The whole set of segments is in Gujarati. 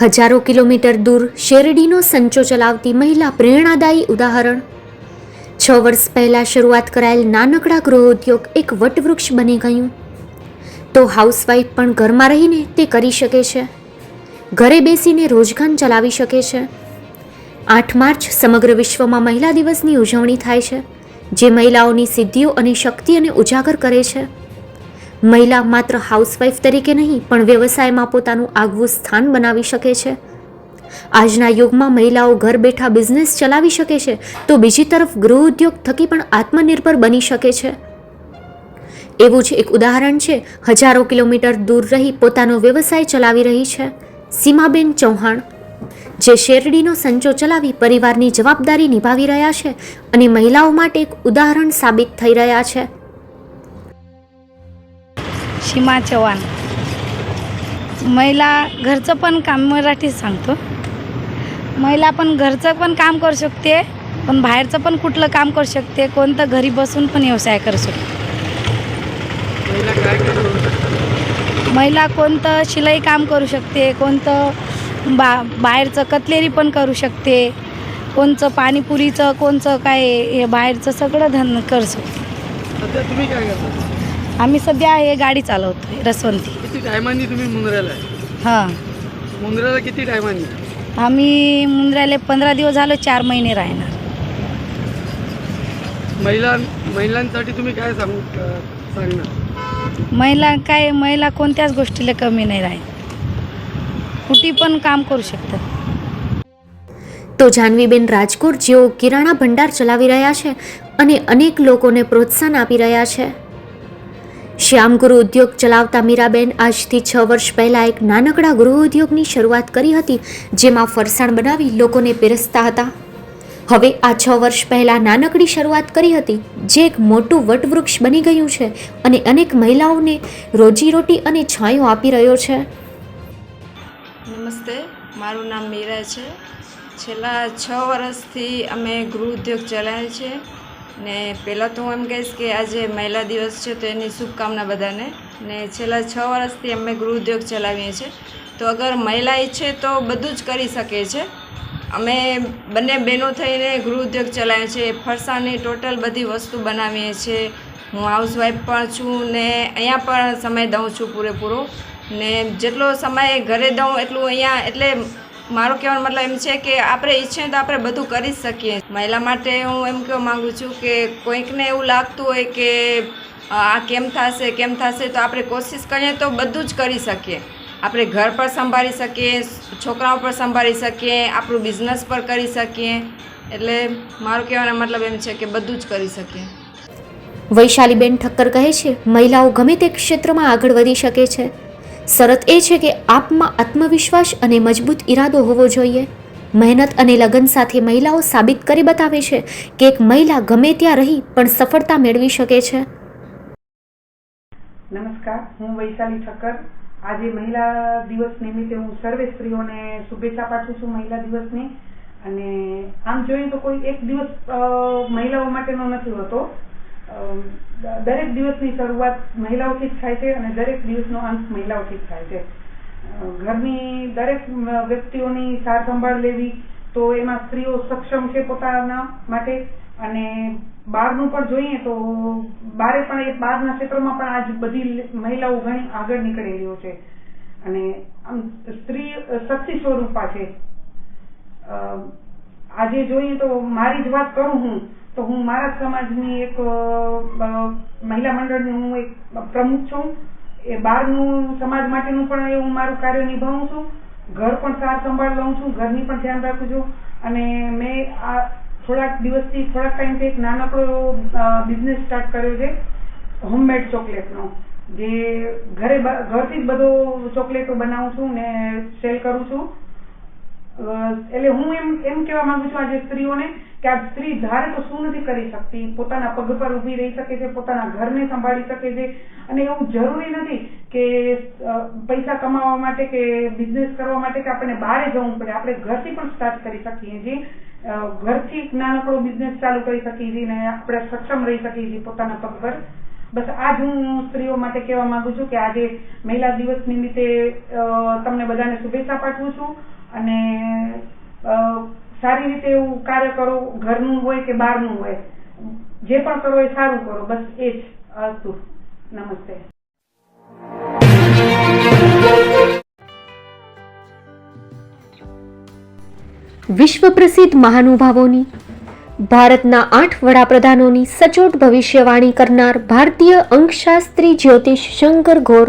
હજારો કિલોમીટર દૂર શેરડીનો સંચો ચલાવતી મહિલા પ્રેરણાદાયી ઉદાહરણ. છ વર્ષ પહેલાં શરૂઆત કરાયેલ નાનકડા ગૃહ ઉદ્યોગ એક વટવૃક્ષ બની ગયું. તો હાઉસવાઈફ પણ ઘરમાં રહીને તે કરી શકે છે. ઘરે બેસીને રોજગાર ચલાવી શકે છે. આઠ માર્ચ સમગ્ર વિશ્વમાં મહિલા દિવસની ઉજવણી થાય છે, જે મહિલાઓની સિદ્ધિઓ અને શક્તિઓને ઉજાગર કરે છે. મહિલા માત્ર હાઉસવાઈફ તરીકે નહીં, પણ વ્યવસાયમાં પોતાનું આગવું સ્થાન બનાવી શકે છે. આજના યુગમાં મહિલાઓ ઘર બેઠા બિઝનેસ ચલાવી શકે છે, તો બીજી તરફ ગૃહ ઉદ્યોગ થકી પણ આત્મનિર્ભર બની શકે છે. એવું જ એક ઉદાહરણ છે, હજારો કિલોમીટર દૂર રહી પોતાનો વ્યવસાય ચલાવી રહી છે. સીમાબેન ચૌહાણ. જે શેરડીનો સંચો ચલાવી પરિવારની જવાબદારી નિભાવી રહ્યા છે અને મહિલાઓ માટે એક ઉદાહરણ સાબિત થઈ રહ્યા છે. सीमा चव्हाण महिला घरचं पण काम मराठीत सांगतो. महिला पण घरचं पण काम करू शकते पण बाहेरचं पण कुठलं काम करू शकते कोणतं घरी बसून पण व्यवसाय करू शकते. महिला काय काय करू? शकतात महिला कोणतं शिलाई काम करू शकते कोणतं बा बाहेरचं कतलेरी पण करू शकते कोणचं पाणीपुरीचं कोणचं काय हे बाहेरचं सगळं धन करू शकते. तुम्ही काय आम्ही सध्या हे गाडी चालवतो रसवंती किती टायमांनी तुम्ही मुंद्र्याला आहे हां मुंद्र्याला किती टायमांनी आम्ही मुंद्र्याले पंधरा दिवस झालं चार महिने राहणार महिला महिलांसाठी तुम्ही काय सांगू अं, सांगणार महिला काय महिला कोणत्याच गोष्टीला कमी नाही राहील कुठे पण काम करू शकतात તો જાહ્નવીબેન રાજકોટ જેઓ કિરાણા ભંડાર ચલાવી રહ્યા છે અને અનેક લોકોને પ્રોત્સાહન આપી રહ્યા છે શ્યામગુરુ ઉદ્યોગ ચલાવતા મીરાબેન આજથી છ વર્ષ પહેલાં એક નાનકડા ગૃહ ઉદ્યોગની શરૂઆત કરી હતી, જેમાં ફરસાણ બનાવી લોકોને પીરસતા હતા. હવે આ છ વર્ષ પહેલાં નાનકડી શરૂઆત કરી હતી, જે એક મોટું વટવૃક્ષ બની ગયું છે અને અનેક મહિલાઓને રોજીરોટી અને છાંયો આપી રહ્યો છે. નમસ્તે, મારું નામ મીરા છે. છેલ્લા છ વર્ષથી અમે ગૃહ ઉદ્યોગ ચલાવીએ છીએ. ને પહેલાં તો હું એમ કહીશ કે આજે મહિલા દિવસ છે તો એની શુભકામના બધાને. ને છેલ્લા છ વર્ષથી અમે ગૃહ ઉદ્યોગ ચલાવીએ છીએ. તો અગર મહિલા ઈચ્છે તો બધું જ કરી શકે છે. અમે બંને બહેનો થઈને ગૃહ ઉદ્યોગ ચલાવીએ છીએ. ફરસાણની ટોટલ બધી વસ્તુ બનાવીએ છીએ. હું હાઉસવાઈફ પણ છું ને અહીંયા પણ સમય દઉં છું પૂરેપૂરો. ને જેટલો સમય ઘરે દઉં એટલું અહીંયા એટલે મારો કહેવાનો મતલબ એમ છે કે આપણે ઈચ્છીએ તો આપણે બધું કરી શકીએ. મહિલા માટે હું એમ કહેવા માગું છું કે કોઈકને એવું લાગતું હોય કે આ કેમ થશે કેમ થશે, તો આપણે કોશિશ કરીએ તો બધું જ કરી શકીએ. આપણે ઘર પર સંભાળી શકીએ, છોકરાઓ પર સંભાળી શકીએ, આપણું બિઝનેસ પર કરી શકીએ. એટલે મારો કહેવાનો મતલબ એમ છે કે બધું જ કરી શકીએ. વૈશાલીબેન ઠક્કર કહે છે, મહિલાઓ ગમે તે ક્ષેત્રમાં આગળ વધી શકે છે. શરત એ છે કે આપમાં આત્મવિશ્વાસ અને મજબૂત ઈરાદો હોવો જોઈએ. મહેનત અને લગન સાથે મહિલાઓ સાબિત કરી બતાવે છે કે એક મહિલા ગમે ત્યાં રહી પણ સફળતા મેળવી શકે છે. નમસ્કાર, હું વૈશાલી ઠક્કર. આજે મહિલા દિવસ નિમિત્તે હું સર્વે સ્ત્રીઓને શુભેચ્છા પાઠવું છું મહિલા દિવસની. અને આમ જોઈએ તો કોઈ એક દિવસ મહિલાઓ માટેનો નથી હોતો. દરેક દિવસની શરૂઆત મહિલાઓથી જ થાય છે અને દરેક દિવસનો અંત મહિલાઓથી જ થાય છે. ઘરની દરેક વ્યક્તિઓની સાર સંભાળ લેવી તો એમાં સ્ત્રીઓ સક્ષમ છે પોતાના માટે અને બહારનું પણ જોઈએ તો બારે પણ એ બહારના ક્ષેત્રમાં પણ આજ બધી મહિલાઓ ઘણી આગળ નીકળી રહ્યો છે. અને આમ સ્ત્રી શક્તિ સ્વરૂપા છે. આજે જોઈએ તો મારી જ વાત કરું હું તો હું મારા સમાજની એક મહિલા મંડળની હું એક પ્રમુખ છું. એ બહારનું સમાજ માટેનું પણ હું મારું કાર્ય નિભાવું છું. ઘર પણ સાર સંભાળ લઉં છું. ઘરની પણ ધ્યાન રાખું છું. અને મેં આ થોડાક દિવસથી, થોડાક ટાઈમથી એક નાનકડો બિઝનેસ સ્ટાર્ટ કર્યો છે. હોમમેડ ચોકલેટનો. જે ઘરે ઘરથી જ બધો ચોકલેટો બનાવું છું ને સેલ કરું છું. એટલે હું એમ એમ કહેવા માંગુ છું આજે સ્ત્રીઓને કે આ સ્ત્રી ધારે તો શું નથી કરી શકતી? પોતાના પગ પર ઊભી રહી શકે છે, પોતાના ઘરને સંભાળી શકે છે. અને એવું જરૂરી નથી કે પૈસા કમાવા માટે કે બિઝનેસ કરવા માટે કે આપણને બહાર જવું પડે. આપણે ઘરથી પણ સ્ટાર્ટ કરી શકીએ છીએ. ઘરથી નાનકડો બિઝનેસ ચાલુ કરી શકીએ છીએ ને આપણે સક્ષમ રહી શકીએ છીએ પોતાના પગ પર. બસ આ જ હું સ્ત્રીઓ માટે કહેવા માંગુ છું કે આજે મહિલા દિવસ નિમિત્તે તમને બધાને શુભેચ્છા પાઠવું છું. અને સારી રીતે એવું કાર્ય કરો, ઘરનું હોય કે બહારનું હોય. જે પણ કરો એ સારું કરો, બસ એ જ અસ્તુ નમસ્તે. વિશ્વ પ્રસિદ્ધ મહાનુભાવોની, ભારતના આઠ વડાપ્રધાનોની સચોટ ભવિષ્યવાણી કરનાર ભારતીય અંકશાસ્ત્રી જ્યોતિષ શંકર ઘોર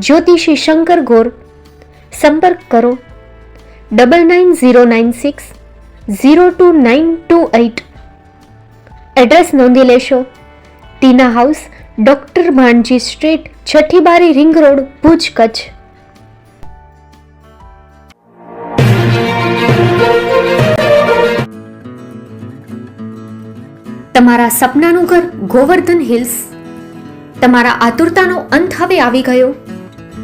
જ્યોતિષી શંકર ગોર. સંપર્ક કરો. Double nine zero nine six zero two nine two eight. Address નોંધી લેશો. Tina house, doctor Bhanji street Chhathi Bari ring road, Bhuj Kutch. તમારા સપનાનું ઘર ગોવર્ધન હિલ્સ. તમારા આતુરતાનો અંત હવે આવી ગયો.